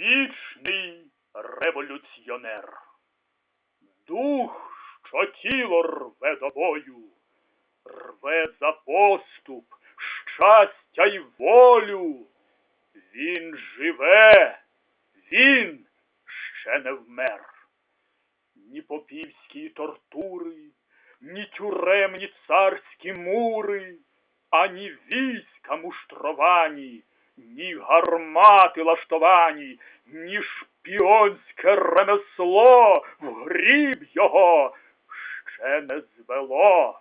Вічний революціонер. Дух, що тіло рве до бою, рве за поступ, щастя й волю. Він живе, він ще не вмер. Ні попівські тортури, ні тюремні царські мури, ані війська муштровані, ні гармати лаштовані, ні шпіонське ремесло в гріб його ще не звело.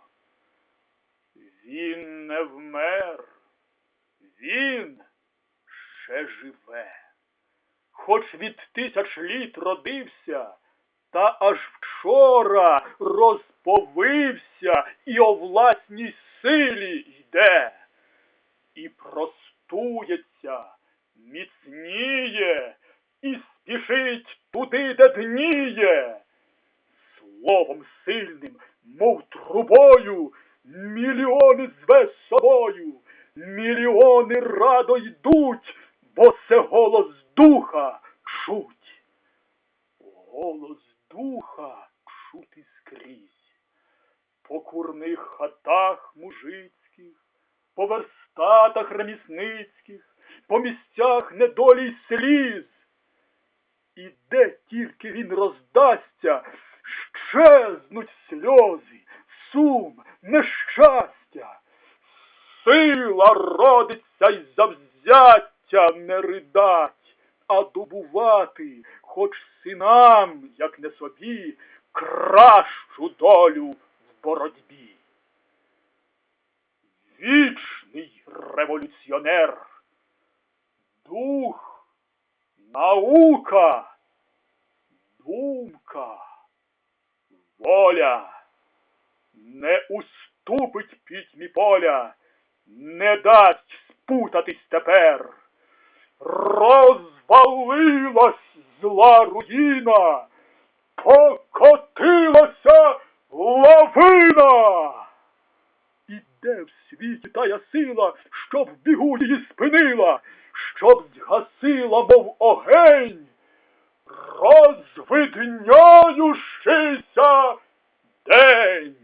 Він не вмер, він ще живе. Хоч від тисяч літ родився, та аж вчора розповився і о власній силі йде, і простується, міцніє, і спішить туди, де дніє. Словом сильним, мов трубою, мільйони зве з собою, мільйони радо йдуть, бо це голос духа чуть. Голос духа чути скрізь. По курних хатах мужицьких, по верстатах ремісницьких, по місцях недолі й сліз. І де тільки він роздасться, щезнуть сльози, сум, нещастя. Сила родиться й завзяття не ридать, а добувати, хоч синам, як не собі, кращу долю в боротьбі. Вічний революціонер, дух, наука, думка, воля не уступить пітьмі поля, не дасть спутатись тепер. Розвалилась зла руїна, покотилася лавина. В світі тая сила, щоб бігу її спинила, щоб згасила, мов огень, розвидняючися день.